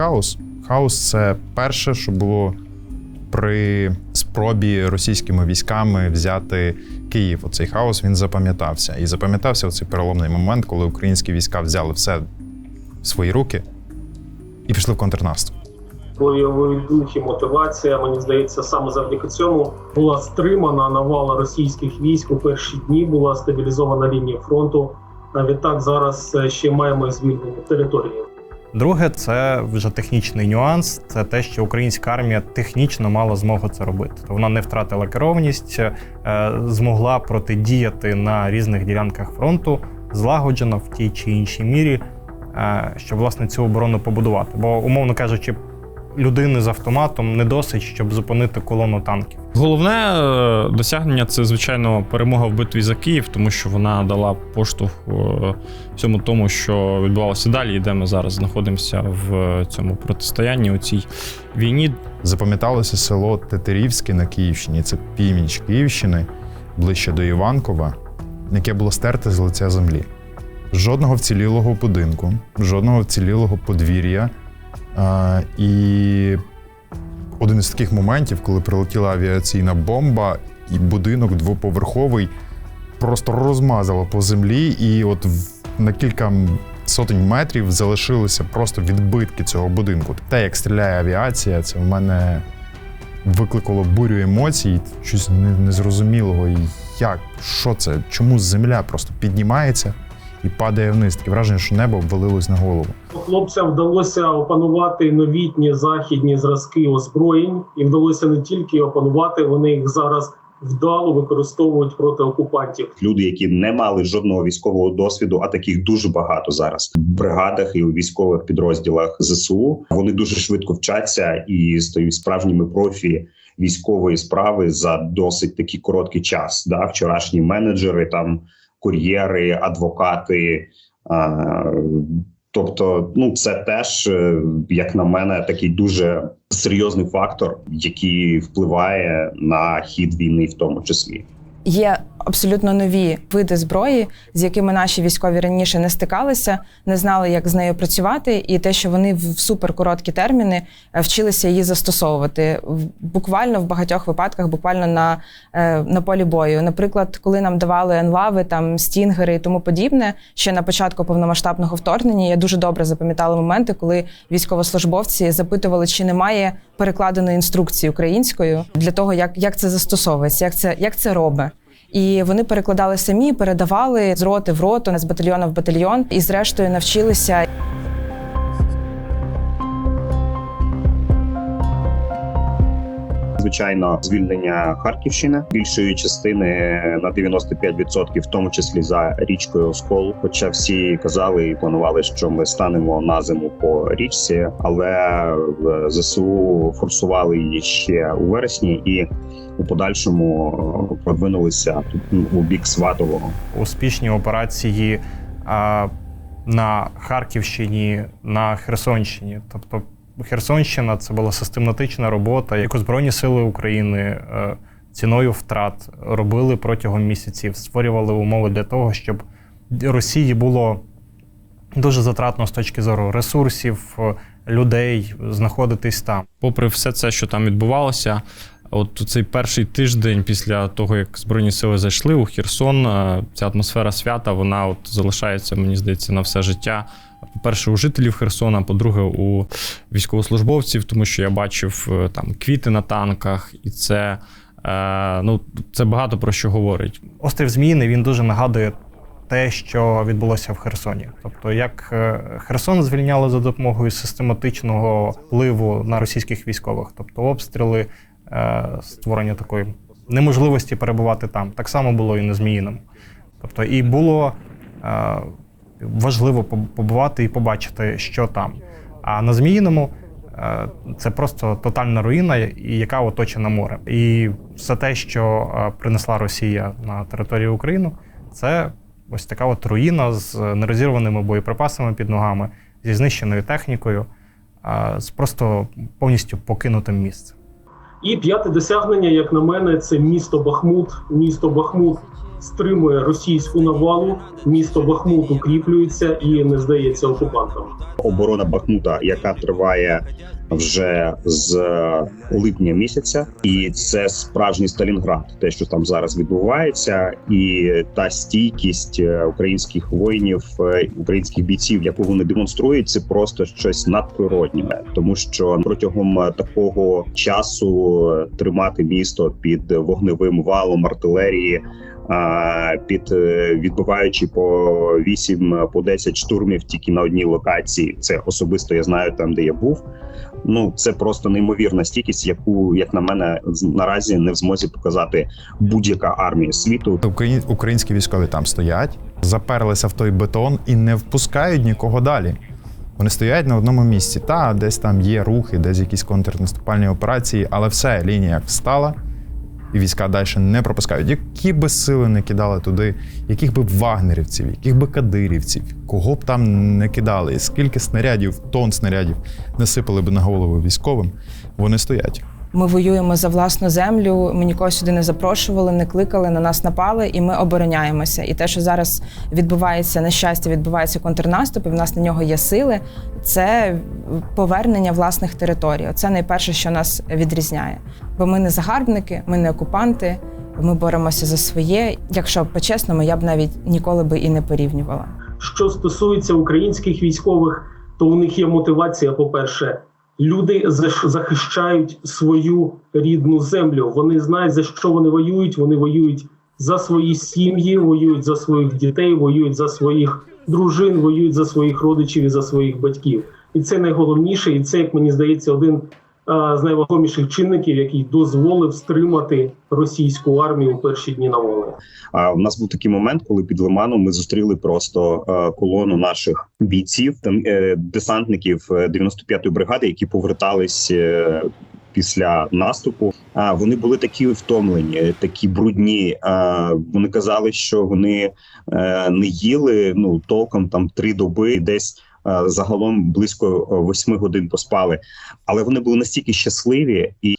Хаос. Хаос це перше, що було при спробі російськими військами взяти Київ. Оцей хаос він запам'ятався. І запам'ятався оцей переломний момент, коли українські війська взяли все в свої руки і пішли в контрнаступ. І мотивація. Мені здається, саме завдяки цьому була стримана навала російських військ у перші дні. Була стабілізована лінія фронту. А відтак зараз е, ще маємо звільнені території. Друге, це вже технічний нюанс. Це те, що українська армія технічно мала змогу це робити. Вона не втратила керованість, е, змогла протидіяти на різних ділянках фронту злагоджено в тій чи іншій мірі, е, щоб власне цю оборону побудувати. Бо, умовно кажучи, людини з автоматом не досить, щоб зупинити колону танків. Головне е, досягнення це, звичайно, перемога в битві за Київ, тому що вона дала поштовх е, всьому тому, що відбувалося далі, і де ми зараз знаходимося в цьому протистоянні у цій війні. Запам'яталося село Тетерівське на Київщині. Це північ Київщини, ближче до Іванкова, яке було стерте з лиця землі. Жодного вцілілого будинку, жодного вцілілого подвір'я. А, і один із таких моментів, коли прилетіла авіаційна бомба, і будинок двоповерховий просто розмазало по землі, і от на кілька сотень метрів залишилися просто відбитки цього будинку. Те, як стріляє авіація, це в мене викликало бурю емоцій, щось незрозумілого. Як, що це? Чому земля просто піднімається і падає вниз? Таке враження, що небо обвалилось на голову. Хлопцям вдалося опанувати новітні західні зразки озброєнь, і вдалося не тільки опанувати, вони їх зараз вдало використовують проти окупантів. люди, які не мали жодного військового досвіду, а таких дуже багато зараз в бригадах і у військових підрозділах ЗСУ. Вони дуже швидко вчаться і стають справжніми профі військової справи за досить такий короткий час. Да, вчорашні менеджери, там кур'єри, адвокати. Тобто, ну це теж, е, як на мене, такий дуже серйозний фактор, який впливає на хід війни, в тому числі. Є абсолютно нові види зброї, з якими наші військові раніше не стикалися, не знали, як з нею працювати, і те, що вони в суперкороткі терміни е, вчилися її застосовувати буквально в багатьох випадках, буквально на, е, на полі бою. Наприклад, коли нам давали енлави, там стінгери і тому подібне, ще на початку повномасштабного вторгнення, я дуже добре запам'ятала моменти, коли військовослужбовці запитували, чи немає перекладеної інструкції українською для того, як, як це застосовується, як це, як це робить. І вони перекладали самі, передавали з роти в роту, з батальйону в батальйон, і зрештою навчилися. Звичайно, звільнення Харківщини більшої частини на 95%, в тому числі за річкою Оскол. Хоча всі казали і планували, що ми станемо на зиму по річці, але в ЗСУ форсували її ще у вересні і у подальшому е, продвинулися ну, у бік Сватового. успішні операції а, на Харківщині, на Херсонщині. Тобто Херсонщина це була систематична робота, яку Збройні Сили України е, ціною втрат робили протягом місяців, створювали умови для того, щоб Росії було дуже затратно з точки зору ресурсів, е, людей знаходитись там. Попри все це, що там відбувалося, от цей перший тиждень після того, як Збройні сили зайшли у Херсон, е, ця атмосфера свята, вона от залишається, мені здається, на все життя. По-перше, у жителів Херсона, по-друге, у військовослужбовців, тому що я бачив е, там квіти на танках, і це, е, ну, це багато про що говорить. Острів Зміїний він дуже нагадує те, що відбулося в Херсоні. Тобто, як е, Херсон звільняли за допомогою систематичного впливу на російських військових, тобто обстріли, е, створення такої неможливості перебувати там. Так само було і на Зміїному. Тобто, і було е, важливо побувати і побачити, що там. А на Зміїному е, це просто тотальна руїна, яка оточена морем. І все те, що е, принесла Росія на територію України, це ось така от руїна з нерозірваними боєприпасами під ногами, зі знищеною технікою, е, з просто повністю покинутим місцем. І п'яте досягнення, як на мене, це місто Бахмут. Місто Бахмут стримує російську навалу. Місто Бахмут укріплюється і не здається окупантам. оборона Бахмута, яка триває вже з липня місяця, і це справжній Сталінград, те, що там зараз відбувається, і та стійкість е, українських воїнів, е, українських бійців, яку вони демонструють, це просто щось надприроднє, тому що протягом е, такого часу е, тримати місто під вогневим валом артилерії. Під е, відбиваючи по 8 по 10 штурмів тільки на одній локації. Це особисто я знаю там, де я був. Ну це просто неймовірна стійкість, яку, як на мене, наразі не в змозі показати будь-яка армія світу. Україн- Українські військові там стоять, заперлися в той бетон і не впускають нікого далі. Вони стоять на одному місці. Та десь там є рухи, десь якісь контрнаступальні операції, але все, лінія встала, і війська далі не пропускають. Які би сили не кидали туди, яких би вагнерівців, яких би кадирівців, кого б там не кидали, і скільки снарядів, тонн снарядів насипали б на голову військовим, вони стоять. Ми воюємо за власну землю. Ми нікого сюди не запрошували, не кликали, на нас напали, і ми обороняємося. І те, що зараз відбувається на щастя, відбувається контрнаступ, і в нас на нього є сили. Це повернення власних територій. Це найперше, що нас відрізняє. Бо ми не загарбники, ми не окупанти. Ми боремося за своє. Якщо по-чесному, я б навіть ніколи би і не порівнювала. Що стосується українських військових, то у них є мотивація. По-перше, люди захищають свою рідну землю. Вони знають за що вони воюють. Вони воюють за свої сім'ї, воюють за своїх дітей, воюють за своїх дружин, воюють за своїх родичів і за своїх батьків. І це найголовніше, і це, як мені здається, один з найвагоміших чинників, який дозволив стримати російську армію у перші дні навали. А у нас був такий момент, коли під Лиманом ми зустріли просто е, колону наших бійців, там е, десантників е, 95-ї бригади, які повертались. е, Після наступу а вони були такі втомлені, такі брудні. А вони казали, що вони е, не їли ну толком там три доби, десь е, загалом близько е, восьми годин поспали. Але вони були настільки щасливі і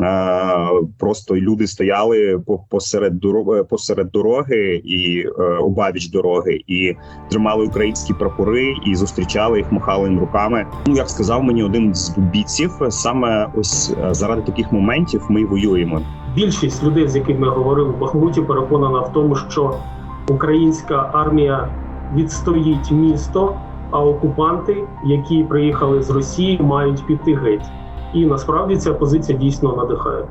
Е, Просто люди стояли посеред дороги, посеред дороги і е, обабіч дороги, і тримали українські прапори, і зустрічали їх, махали їм руками. Ну як сказав мені один з бійців, саме ось е, заради таких моментів ми воюємо. Більшість людей, з якими я говорив в Бахмуті, переконана в тому, що українська армія відстоїть місто, а окупанти, які приїхали з Росії, мають піти геть. І насправді ця позиція дійсно надихає.